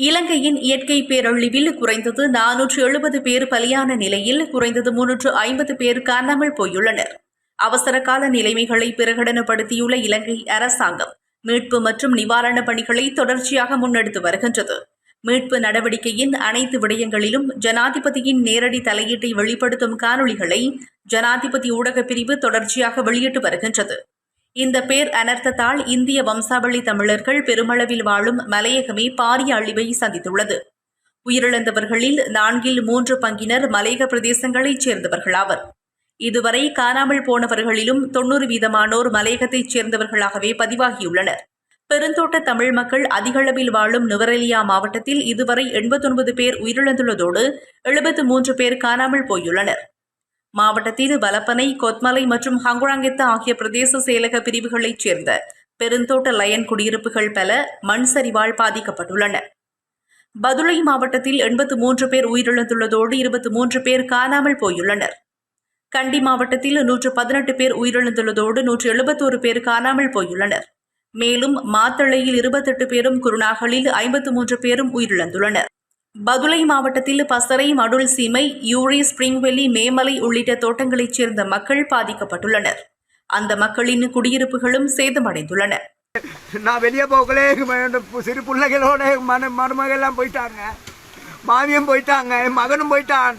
இலங்கையின் இயற்கை பேரழிவில் குறைந்தது நானூற்று எழுபது பேர் பலியான நிலையில் குறைந்தது முன்னூற்று ஐம்பது பேர் காணாமல் போயுள்ளனர். அவசர கால நிலைமைகளை பிரகடனப்படுத்தியுள்ள இலங்கை அரசாங்கம் மீட்பு மற்றும் நிவாரணப் பணிகளை தொடர்ச்சியாக முன்னெடுத்து வருகின்றது. மீட்பு நடவடிக்கையின் அனைத்து விடயங்களிலும் ஜனாதிபதியின் நேரடி தலையீட்டை வெளிப்படுத்தும் காணொளிகளை ஜனாதிபதி ஊடகப் பிரிவு தொடர்ச்சியாக வெளியிட்டு வருகின்றது. இந்த பேர் அனர்த்தத்தால் இந்திய வம்சாவளி தமிழர்கள் பெருமளவில் வாழும் மலையகமே பாரிய அழிவை சந்தித்துள்ளது. உயிரிழந்தவர்களில் நான்கில் மூன்று பங்கினர் மலையக பிரதேசங்களைச் சேர்ந்தவர்களாவர் இதுவரை காணாமல் போனவர்களிலும் தொன்னூறு வீதமானோர் மலையகத்தைச் சேர்ந்தவர்களாகவே பதிவாகியுள்ளனர். பெருந்தோட்ட தமிழ் மக்கள் அதிகளவில் வாழும் நுவரெலியா மாவட்டத்தில் இதுவரை எண்பத்தொன்பது பேர் உயிரிழந்துள்ளதோடு எழுபத்து மூன்று பேர் காணாமல் போயுள்ளனர். மாவட்டத்தில் வலப்பனை கொத்மலை மற்றும் ஹங்குராங்கெத்த ஆகிய பிரதேச செயலக பிரிவுகளைச் சேர்ந்த பெருந்தோட்ட லயன் குடியிருப்புகள் பல மண் சரிவால் பாதிக்கப்பட்டுள்ளன. பதுளை மாவட்டத்தில் எண்பத்து மூன்று பேர் உயிரிழந்துள்ளதோடு இருபத்தி மூன்று பேர் காணாமல் போயுள்ளனர். கண்டி மாவட்டத்தில் நூற்று பதினெட்டு பேர் உயிரிழந்துள்ளதோடு நூற்று எழுபத்தோரு பேர் காணாமல் போயுள்ளனர். மேலும் மாத்தளையில் இருபத்தெட்டு பேரும் குருநாகலில் ஐம்பத்து மூன்று பேரும் உயிரிழந்துள்ளனர். பதுளை மாவட்டத்தில் பசறை மடுல் சீமை யூரி ஸ்பிரிங்வெல்லி மேமலை உள்ளிட்ட தோட்டங்களைச் சேர்ந்த மக்கள் பாதிக்கப்பட்டுள்ளனர். அந்த மக்களின் குடியிருப்புகளும் சேதமடைந்துள்ளன. நான் வெளியே போகலே சிறு பிள்ளைகளோட மன மருமகெல்லாம் போயிட்டாங்க. மாமியும் போயிட்டாங்க மகனும் போயிட்டான்.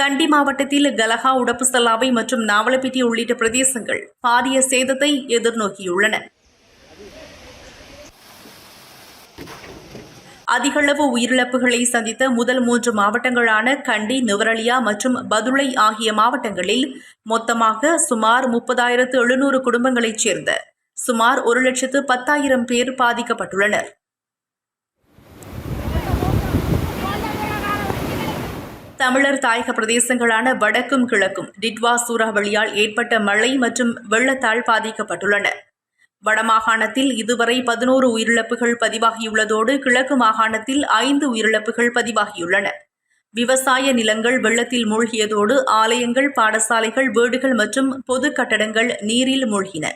கண்டி மாவட்டத்தில் கலகா உடப்புசலாவை மற்றும் நாவலப்பிட்டி உள்ளிட்ட பிரதேசங்கள் பாரிய சேதத்தை எதிர்நோக்கியுள்ளன. அதிகளவு உயிரிழப்புகளை சந்தித்த முதல் மூன்று மாவட்டங்களான கண்டி நுவரலியா மற்றும் பதுளை ஆகிய மாவட்டங்களில் மொத்தமாக சுமார் முப்பதாயிரத்து எழுநூறு குடும்பங்களைச் சேர்ந்த சுமார் ஒரு லட்சத்து பத்தாயிரம் பேர் பாதிக்கப்பட்டுள்ளனர். தமிழர் தாயக பிரதேசங்களான வடக்கும் கிழக்கும் டிட்வா சூறாவளியால் ஏற்பட்ட மழை மற்றும் வெள்ளத்தால் பாதிக்கப்பட்டுள்ளன. வடமாகாணத்தில் இதுவரை பதினோரு உயிரிழப்புகள் பதிவாகியுள்ளதோடு கிழக்கு மாகாணத்தில் ஐந்து உயிரிழப்புகள் பதிவாகியுள்ளன. விவசாய நிலங்கள் வெள்ளத்தில் மூழ்கியதோடு ஆலயங்கள் பாடசாலைகள் வீடுகள் மற்றும் பொது கட்டடங்கள் நீரில் மூழ்கின.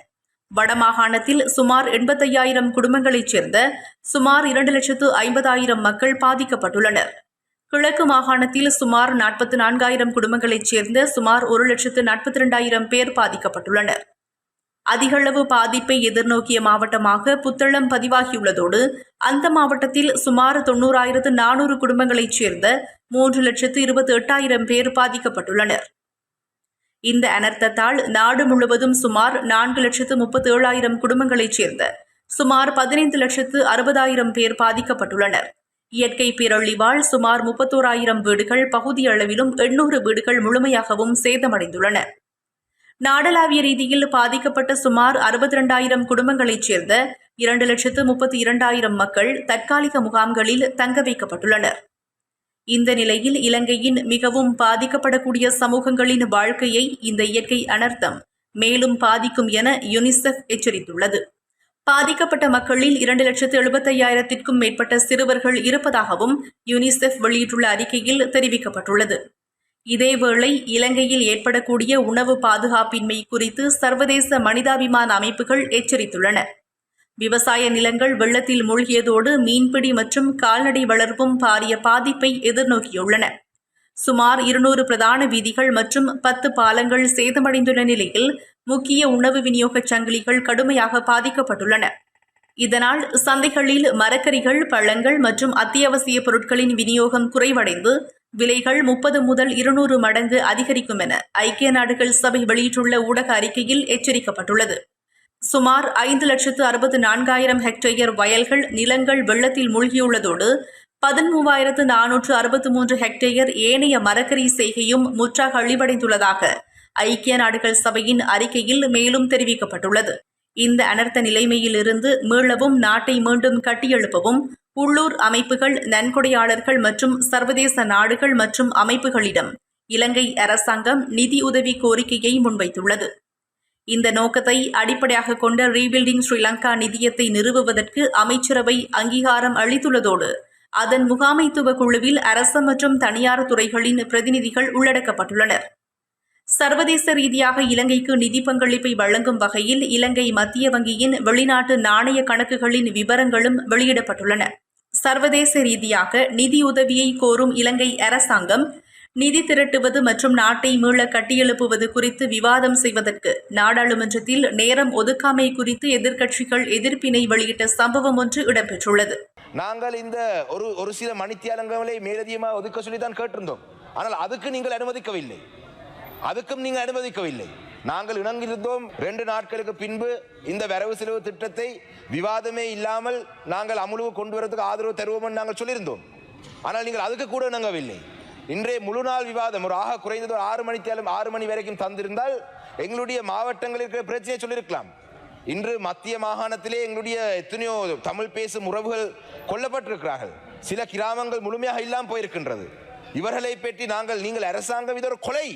வடமாகாணத்தில் சுமார் எண்பத்தையாயிரம் குடும்பங்களைச் சேர்ந்த சுமார் இரண்டு லட்சத்து ஐம்பதாயிரம் மக்கள் பாதிக்கப்பட்டுள்ளனர். கிழக்கு மாகாணத்தில் சுமார் நாற்பத்தி நான்காயிரம் குடும்பங்களைச் சேர்ந்த சுமார் ஒரு லட்சத்து நாற்பத்தி ரெண்டாயிரம் பேர் பாதிக்கப்பட்டுள்ளனர். அதிகளவு பாதிப்பை எதிர்நோக்கிய மாவட்டமாக புத்தளம் பதிவாகியுள்ளதோடு அந்த மாவட்டத்தில் சுமார் தொண்ணூறாயிரத்து நானூறு குடும்பங்களைச் சேர்ந்த மூன்று லட்சத்து இருபத்தி எட்டாயிரம் பேர் பாதிக்கப்பட்டுள்ளனர். இந்த அனர்த்தத்தால் நாடு முழுவதும் சுமார் நான்கு லட்சத்து முப்பத்தி ஏழாயிரம் குடும்பங்களைச் சேர்ந்த சுமார் பதினைந்து லட்சத்து அறுபதாயிரம் பேர் பாதிக்கப்பட்டுள்ளனர். இயற்கை பேரழிவால் சுமார் முப்பத்தோராயிரம் வீடுகள் பகுதியளவிலும் எண்ணூறு வீடுகள் முழுமையாகவும் சேதமடைந்துள்ளன. நாடளாவிய ரீதியில் பாதிக்கப்பட்ட சுமார் அறுபத்தி இரண்டாயிரம் குடும்பங்களைச் சேர்ந்த இரண்டு லட்சத்து முப்பத்தி இரண்டாயிரம் மக்கள் தற்காலிக முகாம்களில் தங்க வைக்கப்பட்டுள்ளனர். இந்த நிலையில் இலங்கையின் மிகவும் பாதிக்கப்படக்கூடிய சமூகங்களின் வாழ்க்கையை இந்த இயற்கை அனர்த்தம் மேலும் பாதிக்கும் என யுனிசெஃப் எச்சரித்துள்ளது. பாதிக்கப்பட்ட மக்களில் இரண்டு லட்சத்து எழுபத்தையாயிரத்திற்கும் மேற்பட்ட சிறுவர்கள் இருப்பதாகவும் யுனிசெஃப் வெளியிட்டுள்ள அறிக்கையில் தெரிவிக்கப்பட்டுள்ளது. இதேவேளை இலங்கையில் ஏற்படக்கூடிய உணவு பாதுகாப்பின்மை குறித்து சர்வதேச மனிதாபிமான அமைப்புகள் எச்சரித்துள்ளன. விவசாய நிலங்கள் வெள்ளத்தில் மூழ்கியதோடு மீன்பிடி மற்றும் கால்நடை வளர்ப்பும் பாரிய பாதிப்பை எதிர்நோக்கியுள்ளன. சுமார் இருநூறு பிரதான வீதிகள் மற்றும் பத்து பாலங்கள் சேதமடைந்துள்ள நிலையில் முக்கிய உணவு விநியோகச் சங்கிலிகள் கடுமையாக பாதிக்கப்பட்டுள்ளன. இதனால் சந்தைகளில் மரக்கறிகள் பழங்கள் மற்றும் அத்தியாவசிய பொருட்களின் விநியோகம் குறைவடைந்து விலைகள் முப்பது முதல் இருநூறு மடங்கு அதிகரிக்கும் என ஐக்கிய நாடுகள் சபை வெளியிட்டுள்ள ஊடக அறிக்கையில் எச்சரிக்கப்பட்டுள்ளது. சுமார் ஐந்து லட்சத்து அறுபத்து நான்காயிரம் ஹெக்டேயர் வயல்கள் நிலங்கள் வெள்ளத்தில் மூழ்கியுள்ளதோடு பதிமூவாயிரத்து நானூற்று அறுபத்து மூன்று ஹெக்டேயர் ஏனைய மரக்கறி செய்கையும் முற்றாக அழிவடைந்துள்ளதாக ஐக்கிய நாடுகள் சபையின் அறிக்கையில் மேலும் தெரிவிக்கப்பட்டுள்ளது. இந்த அனர்த்த நிலைமையிலிருந்து மீளவும் நாட்டை மீண்டும் கட்டியெழுப்பவும் உள்ளூர் அமைப்புகள் நன்கொடையாளர்கள் மற்றும் சர்வதேச நாடுகள் மற்றும் அமைப்புகளிடம் இலங்கை அரசாங்கம் நிதி உதவி கோரிக்கையை முன்வைத்துள்ளது. இந்த நோக்கத்தை அடிப்படையாக கொண்ட ரீபில்டிங் ஸ்ரீலங்கா நிதியத்தை நிறுவுவதற்கு அமைச்சரவை அங்கீகாரம் அளித்துள்ளதோடு அதன் முகாமைத்துவ குழுவில் அரசு மற்றும் தனியார் துறைகளின் பிரதிநிதிகள் உள்ளடக்கப்பட்டுள்ளனர். சர்வதேச ரீதியாக இலங்கைக்கு நிதி பங்களிப்பை வழங்கும் வகையில் இலங்கை மத்திய வங்கியின் வெளிநாட்டு நாணய கணக்குகளின் விவரங்களும் வெளியிடப்பட்டுள்ளன. சர்வதேச ரீதியாக நிதியுதவியை கோரும் இலங்கை அரசாங்கம் நிதி திரட்டுவது மற்றும் நாட்டை மீள கட்டியெழுப்புவது குறித்து விவாதம் செய்வதற்கு நாடாளுமன்றத்தில் நேரம் ஒதுக்காமை குறித்து எதிர்க்கட்சிகள் எதிர்ப்பினை வெளியிட்ட சம்பவம் ஒன்று இடம்பெற்றுள்ளது. நாங்கள் இந்த ஒரு ஒரு சில மணித்தியாலங்களை மேலதிகமாக ஒதுக்க சொல்லி தான் கேட்டிருந்தோம். ஆனால் அதுக்கு நீங்கள் அனுமதிக்கவில்லை. அதுக்கும் நீங்கள் அனுமதிக்கவில்லை. நாங்கள் இணங்கியிருந்தோம் ரெண்டு நாட்களுக்கு பின்பு இந்த வரவு செலவு திட்டத்தை விவாதமே இல்லாமல் நாங்கள் அமுலுவு கொண்டு வரதுக்கு ஆதரவு தருவோம் நாங்கள் சொல்லியிருந்தோம். ஆனால் நீங்கள் அதுக்கு கூட இணங்கவில்லை. இன்றைய முழு நாள் விவாதம் ஒரு ஆக குறைந்தது ஒரு ஆறு மணித்தியாலும் ஆறு மணி வரைக்கும் தந்திருந்தால் எங்களுடைய மாவட்டங்களில் இருக்கிற பிரச்சனையை சொல்லியிருக்கலாம். இன்று மத்திய மாகாணத்திலே எங்களுடைய எத்தனையோ தமிழ் பேசும் உறவுகள் கொல்லப்பட்டிருக்கிறார்கள். சில கிராமங்கள் முழுமையாக இல்லாமல் போயிருக்கின்றது. இவர்களை பற்றி நாங்கள் நீங்கள் அரசாங்கம் இது ஒரு கொலை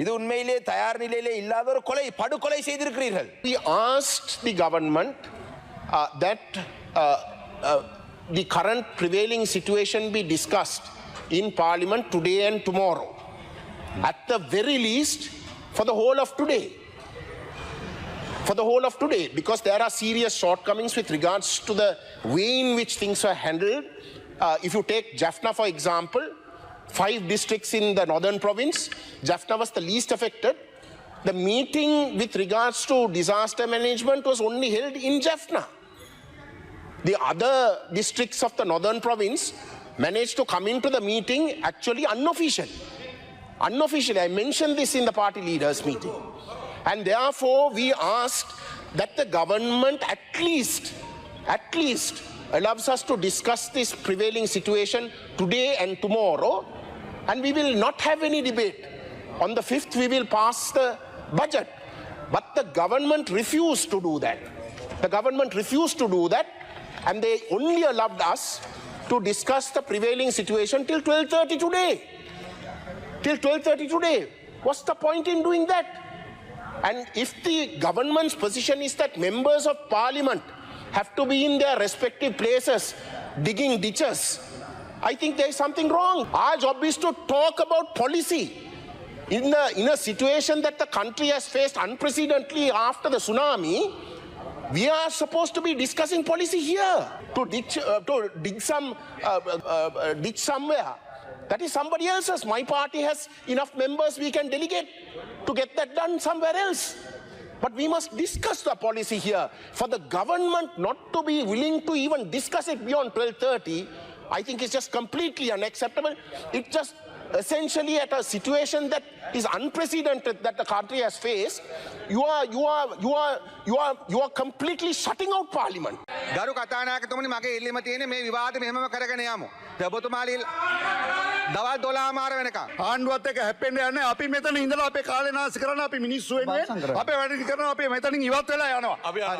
இது உண்மையிலே தயார் நிலையிலே இல்லாத ஒரு கொலை படுகொலை செய்திருக்கிறீர்கள் We asked the government uh, that uh, uh, the current prevailing situation be discussed in Parliament today and tomorrow. At the very least, for the whole of today. For the whole of today, because there are serious shortcomings with regards to the way in which things were handled. Uh, if you take Jaffna, for example, five districts in the northern province, Jaffna was the least affected. The meeting with regards to disaster management was only held in Jaffna. The other districts of the northern province managed to come into the meeting actually unofficially. Unofficially, I mentioned this in the party leaders' meeting. And therefore, we asked that the government at least, at least allows us to discuss this prevailing situation today and tomorrow. And we will not have any debate. On the 5th, we will pass the budget. But the government refused to do that. The government refused to do that, and they only allowed us to discuss the prevailing situation till 12:30 today. Till 12:30 today. What's the point in doing that? And if the government's position is that members of parliament have to be in their respective places digging ditches, I think there is something wrong. Our job is to talk about policy. In a, in a situation that the country has faced unprecedentedly after the tsunami, we are supposed to be discussing policy here to ditch, uh, to dig some uh, uh, uh, ditch somewhere. That is somebody else's. My party has enough members we can delegate to get that done somewhere else. But we must discuss the policy here. For the government not to be willing to even discuss it beyond 1230, I think is just completely unacceptable. It just essentially at a situation that is unprecedented that the country has faced, you are you are you are you are you are completely shutting out parliament. ගරු කතානායකතුමනි මගේ ඉල්ලීම තියෙන මේ විවාද මෙහෙම කරගෙන යමු. ඔබතුමාලි දවල් දොලාමාර වෙනකම්. ආණ්ඩුවත් එක හැපෙන්ට යන්න අපි මෙතන ඉඳලා අපේ කාලනාස කරන අපි මිනිස්සු අපේ වැඩි කරන අපේ මෙතනින් ඉවත් වෙලා යනවා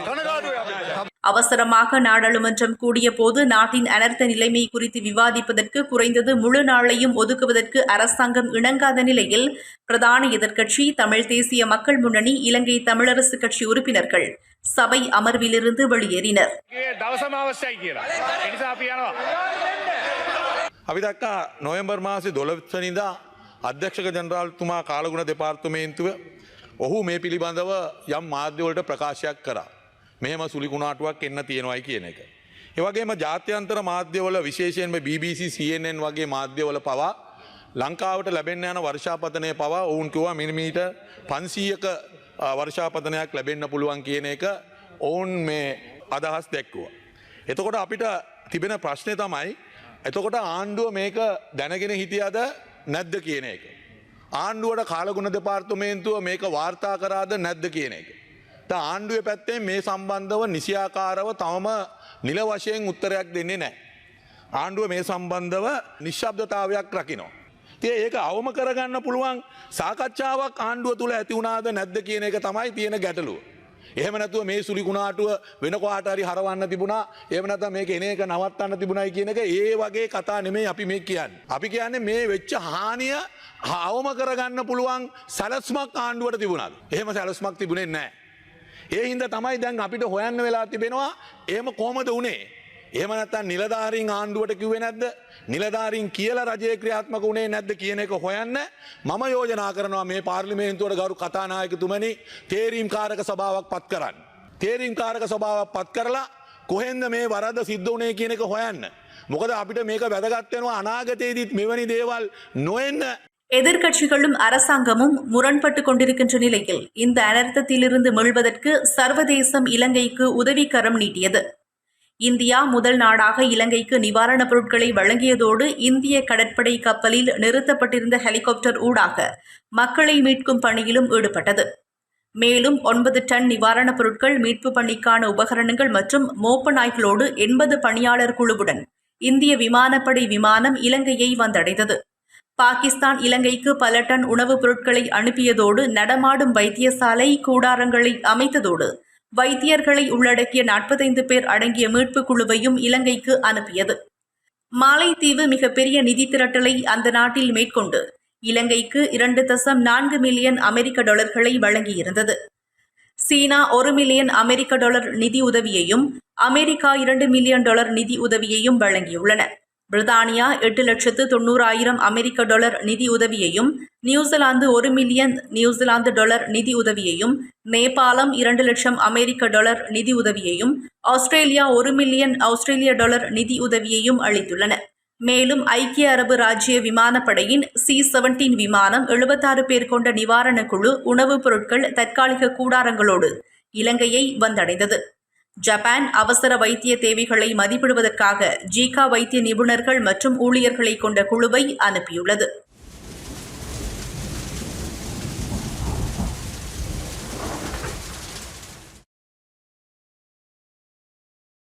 කනගාටුව அவசரமாக நாடாளுமன்றம் கூடிய போது நாட்டின் அனர்த்த நிலைமை குறித்து விவாதிப்பதற்கு குறைந்தது முழு நாளையும் ஒதுக்குவதற்கு அரசாங்கம் இணங்காத நிலையில் பிரதான எதிர்க்கட்சி தமிழ் தேசிய மக்கள் முன்னணி இலங்கை தமிழரசு கட்சி உறுப்பினர்கள் சபை அமர்விலிருந்து வெளியேறினர் අපි යනවා අපි දක්කා නොයම්බර් මාසි දොළවනිදා අධ්‍යක්ෂක ජනරාල්තුමා කාලගුණ දෙපාර්තමේන්තුව ඔහු මේ පිළිබඳව යම් මාධ්‍යවලට ප්‍රකාශයක් කරා. මෙහෙම සුලිකුණාටුවක් එන්න තියෙනවයි කියන එක. ඒවගේම ජාත්‍යන්තර මාධ්‍යවල විශේෂයෙන්ම BBC CNN වගේ මාධ්‍යවල පවා ලංකාවට ලැබෙන්න යන වර්ෂාපතනය පවා ඔවුන් කිවවා මිනිමීට පන්සීයක වර්ෂාපතනයක් ලැබෙන්න පුළුවන් කියන එක ඔවුන් මේ අදහස් දැක්කුව. එතකොට අපිට තිබෙන ප්‍රශ්නය තමයි එතකොට ආණ්ඩුව මේක දැනගෙන හිටියද නැද්ද කියන එක. ආණ්ඩුවට කාලගුණ දෙපාර්තමේන්තුව මේක වාර්තා කරාද නැද්ද කියන එක. ත ආණ්ඩුව පැත්තේ මේ සම්බන්ධව නිසියාකාරව තවම නිල වශයෙන් උත්තරයක් දෙන්නේ නෑ. ආණ්ඩුව මේ සම්බන්ධව නිශ්ශබ්දතාවයක් රකිනවා. තිය ඒක අවම කරගන්න පුළුවන් සාකච්ඡාවක් ආණ්ඩුව තුළ ඇතිවුණාද නැද්ද කියන එක තමයි තියෙන ගැටලුව. එහෙම නැතුව මේ සුලිකුණාටුව වෙන කොහාටරි හරවන්න තිබුණා එහෙම නැත්නම් මේක එන එක නවත්තන්න තිබුණයි කියන එක ඒ වගේ කතා නෙමෙයි අපි මේ කියන්නේ. අපි කියන්නේ මේ වෙච්ච හානිය අවම කරගන්න පුළුවන් සැලස්මක් ආණ්ඩුවට තිබුණාද. එහෙම සැලස්මක් තිබුණේ නැහැ. ඒ හින්දා තමයි දැන් අපිට හොයන්න වෙලා තිබෙනවා එහෙම කොහමද උනේ. එහෙම නැත්නම් නිලධාරීන් ආණ්ඩුවට කිව්වේ නැද්ද? නිලධාරීන් කියලා රජයේ ක්‍රියාත්මක වුණේ නැද්ද කියන එක හොයන්න මම යෝජනා කරනවා මේ පාර්ලිමේන්තුවට ගරු කතානායකතුමනි තේරීම් කාරක සභාවක් පත් කරන්න. තේරීම් කාරක සභාවක් පත් කරලා කොහෙන්ද මේ වරද සිද්ධ වනේ කියන එක හොයන්න. මොකද අපිට මේක වැදගත්වෙනවා අනාගතයේදීත් මෙවැනි දේවල් නොෙන්න எதிர்க்கட்சிகளும் அரசாங்கமும் முரண்பட்டு கொண்டிருக்கின்ற நிலையில் இந்த அனர்த்தத்திலிருந்து மீள்வதற்கு சர்வதேசம் இலங்கைக்கு உதவிக்கரம் நீட்டியது இந்தியா முதல் நாடாக இலங்கைக்கு நிவாரணப் பொருட்களை வழங்கியதோடு இந்திய கடற்படை கப்பலில் நிறுத்தப்பட்டிருந்த ஹெலிகாப்டர் ஊடாக மக்களை மீட்கும் பணியிலும் ஈடுபட்டது. மேலும் ஒன்பது டன் நிவாரணப் பொருட்கள் மீட்பு பணிக்கான உபகரணங்கள் மற்றும் மோப்ப நாய்களோடு எண்பது பணியாளர் குழுவுடன் இந்திய விமானப்படை விமானம் இலங்கையை வந்தடைந்தது. பாகிஸ்தான் இலங்கைக்கு பல டன் உணவுப் பொருட்களை அனுப்பியதோடு நடமாடும் வைத்தியசாலை கூடாரங்களை அமைத்ததோடு வைத்தியர்களை உள்ளடக்கிய நாற்பத்தைந்து பேர் அடங்கிய மீட்புக் குழுவையும் இலங்கைக்கு அனுப்பியது. மாலைத்தீவு மிகப்பெரிய நிதி திரட்டலை அந்த நாட்டில் மேற்கொண்டு இலங்கைக்கு இரண்டு தசம் நான்கு மில்லியன் அமெரிக்க டாலர்களை வழங்கியிருந்தது. சீனா ஒரு மில்லியன் அமெரிக்க டாலர் நிதி உதவியையும் அமெரிக்கா இரண்டு மில்லியன் டாலர் நிதி உதவியையும் வழங்கியுள்ளன. பிரித்தானியா எட்டு லட்சத்து தொண்ணூறாயிரம் அமெரிக்க டாலர் நிதி உதவியையும் நியூசிலாந்து ஒரு மில்லியன் நியூசிலாந்து டாலர் நிதி உதவியையும் நேபாளம் இரண்டு லட்சம் அமெரிக்க டாலர் நிதி உதவியையும் ஆஸ்திரேலியா ஒரு மில்லியன் ஆஸ்திரேலிய டாலர் நிதி உதவியையும் அளித்துள்ளன. மேலும் ஐக்கிய அரபு ராஜ்ய விமானப்படையின் சி செவன்டீன் விமானம் எழுபத்தாறு பேர் கொண்ட நிவாரணக் குழு உணவுப் பொருட்கள் தற்காலிக கூடாரங்களோடு இலங்கையை வந்தடைந்தது. ஜப்பான் அவசர வைத்திய தேவைகளை மதிப்பிடுவதற்காக ஜீகா வைத்திய நிபுணர்கள் மற்றும் ஊழியர்களை கொண்ட குழுவை அனுப்பியுள்ளது.